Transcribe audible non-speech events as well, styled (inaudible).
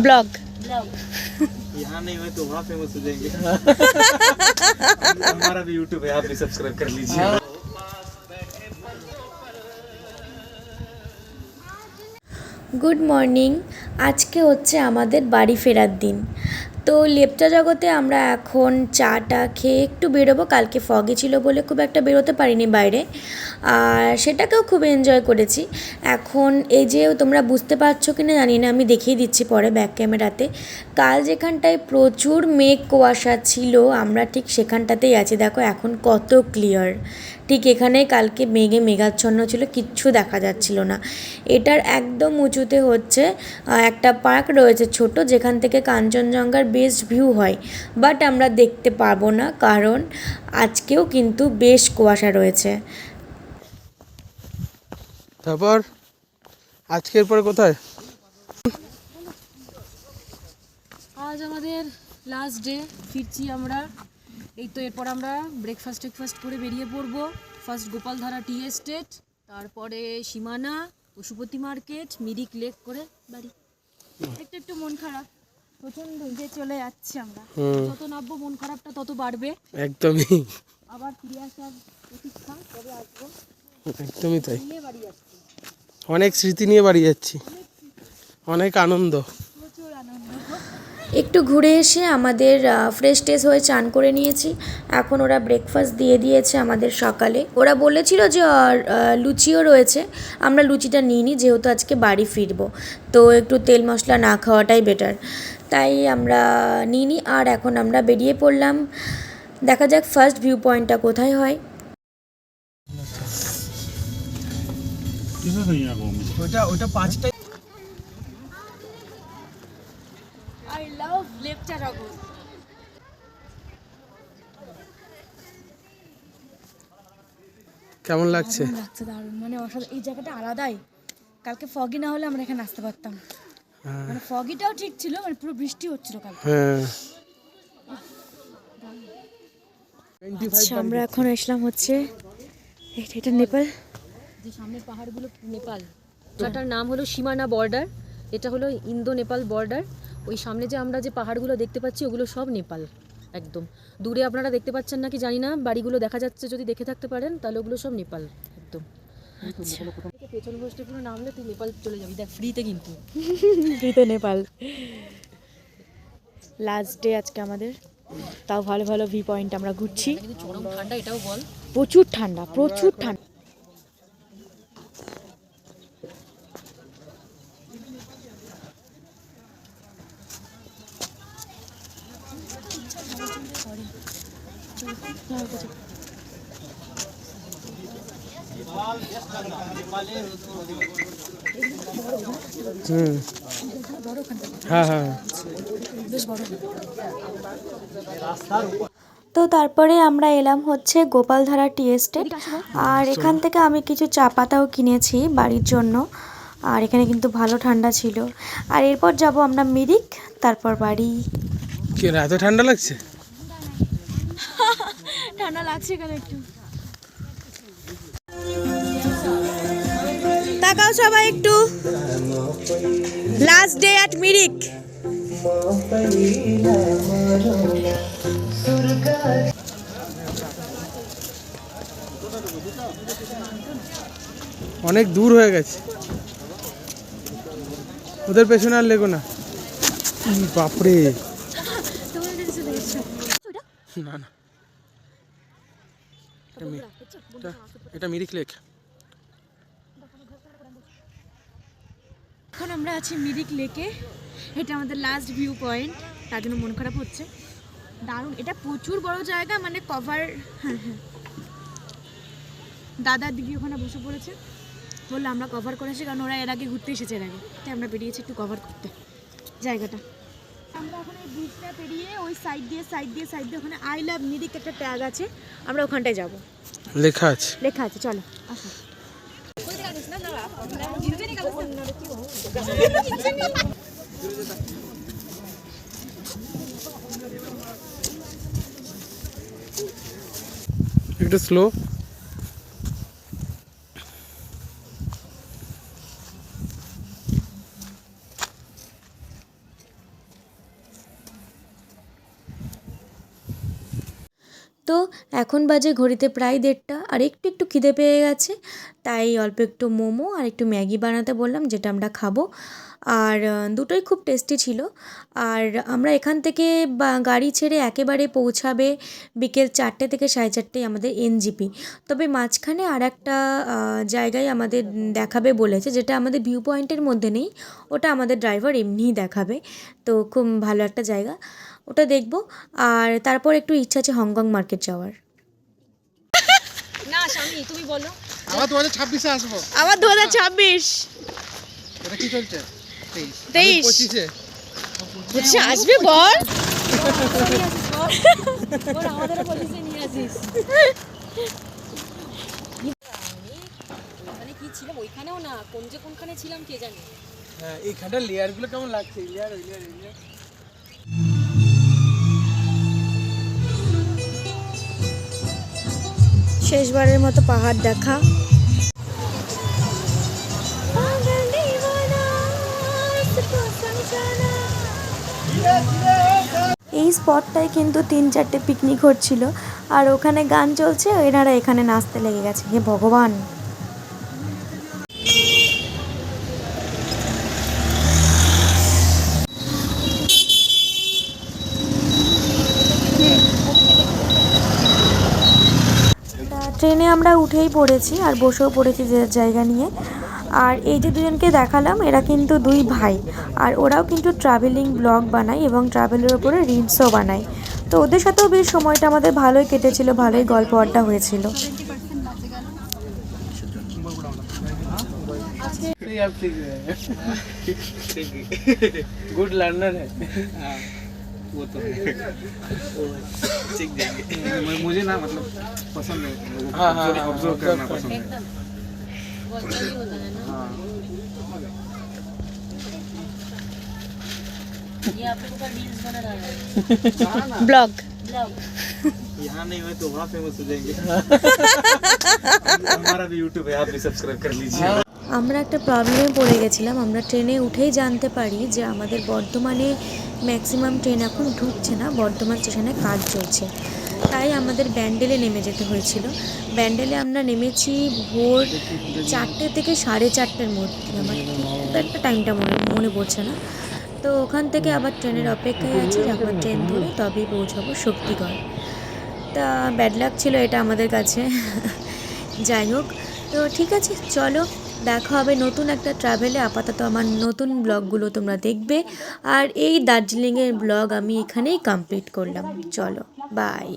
Blog यहाँ नहीं हुए तो वहाँ फेमस हो जाएंगे हमारा भी यूट्यूब है आप भी सब्सक्राइब कर लीजिए গুড মর্নিং আজকে হচ্ছে আমাদের বাড়ি ফেরার দিন তো লেপচা জগতে আমরা এখন চাটা খেয়ে একটু বেরোবো। কালকে ফগে ছিল বলে খুব একটা বেরোতে পারিনি বাইরে। আর সেটাকেও খুব এনজয় করেছি। এখন এই যে তোমরা বুঝতে পারছ কি না জানি না, আমি দেখিয়ে দিচ্ছি পরে ব্যাক ক্যামেরাতে কাল যেখানটায় প্রচুর মেঘ কুয়াশা ছিল, আমরা ঠিক সেখানটাতেই আছি। দেখো এখন কত ক্লিয়ার ঠিক এখানে কালকে মেঘে মেঘাচ্ছন্ন ছিল কিচ্ছু দেখা যাচ্ছিল না। এটার একদম উঁচুতে হচ্ছে একটা পার্ক রয়েছে ছোট যেখান থেকে কাঞ্চনজঙ্ঘার বেস্ট ভিউ হয়। বাট আমরা দেখতে পারব না কারণ আজকেও কিন্তু বেশ কুয়াশা রয়েছে। তারপর আজকের পরে কোথায়? আজ আমাদের লাস্ট ডে ফিরছি আমরা। এই তো এরপর আমরা ব্রেকফাস্ট টেকফাস্ট করে বেরিয়ে পড়ব। ফার্স্ট গোপালধারা টি এস্টেট তারপরে সীমানা পশুপতি মার্কেট মিরিক লেক করে বাড়ি। একটু একটু মন খারাপ। প্রচণ্ড যে চলে যাচ্ছি আমরা। যত নামবো মন খারাপটা তত বাড়বে। একদমই। আবার ফিরে আসার প্রতীক্ষা কবে আসব। একদমই তাই। অনেক স্মৃতি নিয়ে বাড়ি যাচ্ছি। অনেক আনন্দ। একটু ঘুরে এসে আমাদের ফ্রেশ টেস হয়ে চান করে নিয়েছি। এখন ওরা ব্রেকফাস্ট দিয়ে দিয়েছে আমাদের সকালে। ওরা বলেছিল যে লুচিও রয়েছে। আমরা লুচিটা নিইনি, যেহেতু আজকে বাড়ি ফিরবো। তো একটু তেল মশলা না খাওয়াটাই বেটার তাই আমরা নিইনি, আর এখন আমরা বেরিয়ে পড়লাম। দেখা যাক ফার্স্ট ভিউ পয়েন্টটা কোথায় হয়। ওটা ওটা পাঁচটা আই লাভ লেপচা জগৎ কেমন লাগছে? দারুণ লাগছে দারুণ। মানে অসাধারণ। এই জায়গাটা আলাদাই। কালকে ফগি না হলে আমরা এখানে আসতে পারতাম। হ্যাঁ। মানে ফগিটাও ঠিক ছিল মানে পুরো বৃষ্টি হচ্ছিল কালকে। হ্যাঁ। আচ্ছা আমরা এখন এসলাম হচ্ছে এটা- এটা নেপাল। যে সামনের পাহাড়গুলো নেপাল। জায়গাটার নাম হলো সীমানা বর্ডার। এটা হলো ইন্দো নেপাল বর্ডার। ওই সামনে যে আমরা যে পাহাড়গুলো দেখতে পাচ্ছি ওগুলো সব নেপাল একদম। দূরে আপনারা দেখতে পাচ্ছেন নাকি জানি না বাড়িগুলো দেখা যাচ্ছে যদি দেখে থাকতে পারেন তাহলে ওগুলো সব নেপাল একদম। (laughs) পেছন পুরো নামলে তুই নেপাল চলে যাবি দেখ ফ্রিতে কিন্তু। ফ্রিতে নেপাল। লাস্ট ডে আজকে আমাদের। তাও ভালো ভালো ভি পয়েন্ট আমরা ঘুরছি। চরম ঠান্ডা এটাও বল। প্রচুর ঠান্ডা প্রচুর ঠান্ডা। তো তারপরে আমরা এলাম হচ্ছে গোপালধারা টি এস্টেট। আর এখান থেকে আমি কিছু চা পাতাও কিনেছি বাড়ির জন্য। আর এখানে কিন্তু ভালো ঠান্ডা ছিল। আর এরপর যাব আমরা মিরিক, তারপর বাড়ি। কি এত ঠান্ডা লাগছে? ঠান্ডা লাগছে এখানে একটু? তাকাও সবাই একটু। লাস্ট ডে অ্যাট মিরিক অনেক দূর হয়ে গেছে। ওদের পেছনে আর লেগো না। বাপরে। না না। এটা মিরিক লেক। এখন আমরা আছি মিরিক লেকে। এটা আমাদের লাস্ট ভিউ পয়েন্ট তার জন্য মন খারাপ হচ্ছে। দারুণ। এটা প্রচুর বড় জায়গা মানে কভার হ্যাঁ হ্যাঁ। দাদা দিদি ওখানে বসে পড়েছে। বলল আমরা কভার করেছি কারণ ওরা এর আগে ঘুরতে এসেছে এর আগে। তাই আমরা বেরিয়েছি একটু কভার করতে। জায়গাটা। আমরা ওখানে ব্রিজটা পেরিয়ে ওই সাইড দিয়ে সাইড দিয়ে সাইড দিয়ে ওখানে আই লাভ মিরিক একটা ট্যাগ আছে। আমরা ওখানটায় যাব। লেখা আছে। লেখা আছে চলো। আসো একটু স্লো তো এখন বাজে ঘড়িতে প্রায় দেড়টা, আর একটু একটু খিদে পেয়ে গেছে। তাই অল্প একটু মোমো আর একটু ম্যাগি বানাতে বললাম, যেটা আমরা খাব। আর দুটোই খুব টেস্টি ছিল। আর আমরা এখান থেকে গাড়ি ছেড়ে একেবারে পৌঁছাবে বিকেল চারটে থেকে সাড়ে চারটেয় আমাদের এনজিপি। তবে মাঝখানে আর একটা জায়গায় আমাদের দেখাবে বলেছে, যেটা আমাদের ভিউ পয়েন্টের মধ্যে নেই, ওটা আমাদের ড্রাইভার এমনিই দেখাবে। তো খুব ভালো একটা জায়গা। ওটা দেখব। আর তারপর একটু ইচ্ছা আছে হংকং মার্কেট যাওয়ার। না স্বামী তুমি বলো। আবার দু হাজার ছাব্বিশে আসব। আবার দু হাজার ছাব্বিশ। এটা কি চলছে? তেইশ। পঁচিশে। আসবে বল। কি ছিলাম? ওইখানেও না কোন যে কোনখানে ছিলাম কে জানে? হ্যাঁ এইখানটা লেয়ারগুলো কেমন লাগছে? লেয়ার ওই লেয়ার লেয়ার শেষবারের মতো পাহাড় দেখা। এই স্পটটায় কিন্তু তিন চারটে পিকনিক হচ্ছিল আর ওখানে গান চলছে, এনারা এখানে নাচতে লেগে গেছে। হে ভগবান তা ট্রেনে আমরা উঠেই পড়েছি আর বসেও পড়েছি যে জায়গা নিয়ে আর এই যে দুজনকে দেখালাম এরা কিন্তু দুই ভাই আর ওরাও কিন্তু ট্রাভেলিং ব্লগ বানায় এবং ট্রাভেলের ওপরে রিলসও বানায় তো ওদের সাথেও বেশ সময়টা আমাদের ভালোই কেটেছিল ভালোই গল্প আড্ডা হয়েছিল फ्री आप सीख रहे हैं गुड लर्नर है हाँ वो तो सीख जाएँगे मुझे ना मतलब पसंद है। ऑब्ज़र्व हाँ, हाँ, हाँ, करना पसंद है। ब्लॉग यहाँ नहीं हुए तो वहाँ फ़ेमस हो जाएँगे। (laughs) हमारा भी यूट्यूब है आप भी सब्सक्राइब कर लीजिए। আমরা একটা প্রবলেমে পড়ে গেছিলাম। আমরা ট্রেনে উঠেই জানতে পারি যে আমাদের বর্ধমানে ম্যাক্সিমাম ট্রেন এখন ঢুকছে না। বর্ধমান স্টেশনে কাজ চলছে। তাই আমাদের ব্যান্ডেলে নেমে যেতে হয়েছিল। ব্যান্ডেলে আমরা নেমেছি ভোর চারটে থেকে সাড়ে চারটের মধ্যে। আমার ঠিক একটা টাইমটা মনে মনে পড়ছে না। তো ওখান থেকে আবার ট্রেনের অপেক্ষায় আছি যখন ট্রেন ধরে তবেই পৌঁছাবো শক্তিগড়। তা ব্যাড লাক ছিল এটা আমাদের কাছে। যাই হোক, তো ঠিক আছে, চলো। দেখা হবে নতুন একটা ট্রাভেলে আপাতত আমার নতুন ব্লগগুলো তোমরা দেখবে। আর এই দার্জিলিংয়ের ব্লগ আমি এখানেই কমপ্লিট করলাম। চলো বাই